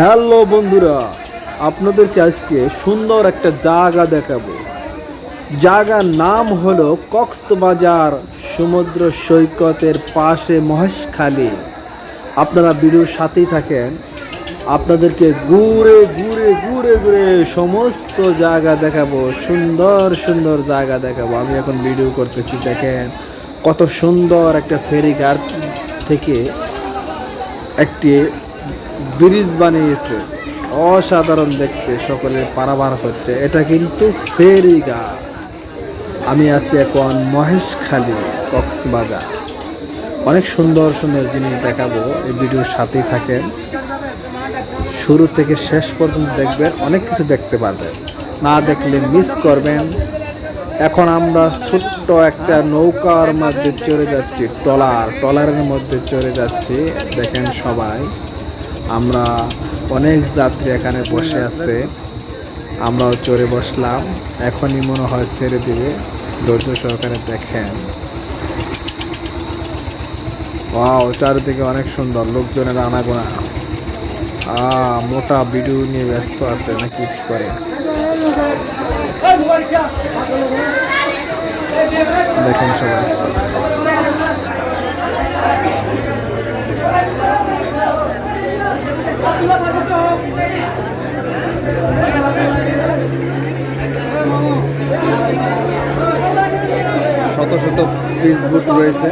Hello বন্ধুরা, আপনাদেরকে আজকে সুন্দর একটা জায়গা দেখাবো। জায়গার নাম হলো কক্সবাজার সমুদ্র সৈকতের পাশে মহেশখালী। আপনারা ভিডিওর সাথেই থাকেন। আপনাদেরকে ঘুরে ঘুরে ঘুরে ঘুরে সমস্ত জায়গা দেখাবো, সুন্দর সুন্দর জায়গা দেখাবো। আমি এখন ভিডিও করতেছি, দেখেন কত সুন্দর একটা ফেরিঘাট থেকে একটি ব্রিজ বানিয়েছে। অসাধারণ দেখতে সকলে পারাবার হচ্ছে। এটা কিন্তু ফেরিঘাট আমি আছি এখন মহেশখালী, কক্সবাজার। অনেক সুন্দর সুন্দর জিনিস দেখাবো। এই ভিডিওর সাথেই থাকেন। শুরু থেকে শেষ পর্যন্ত দেখবেন, অনেক কিছু দেখতে পারবেন। না দেখলে মিস করবেন। এখন আমরা ছোট্ট একটা নৌকার মধ্যে চড়ে যাচ্ছি, ট্রলার। ট্রলারের মধ্যে চড়ে যাচ্ছি। দেখেন সবাই। আমরা অনেক যাত্রী এখানে বসে আছে। আমরাও চড়ে বসলাম। এখনই মনে হয় ছেড়ে দিবে। ধৈর্য সহকারে দেখেন। ওয়াও, চারিদিকে অনেক সুন্দর। লোকজনের আনাগোনা। আ মোটা ভিডিও নিয়ে ব্যস্ত আছে নাকি? কি করে? দেখেন সবাই। শত ফেসবুক রয়েছে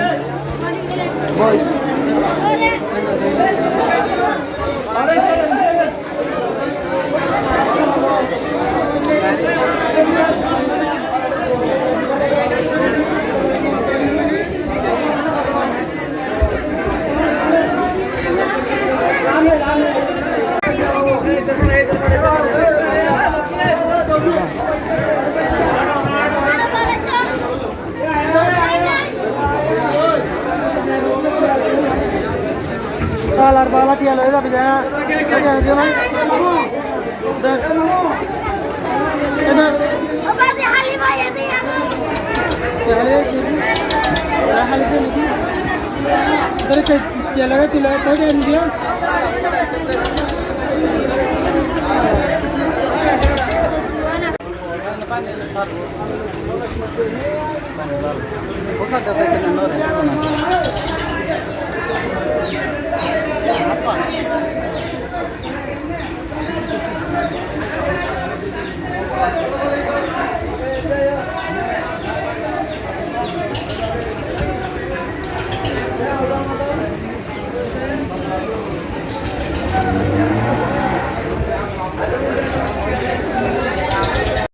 কালার বালা টিয়া লয়ে যাবি যা। আগে আগে ভাই। দেখ। এ দেখ। বাজে হালি ভাই এদি হালে দেখি হালে দে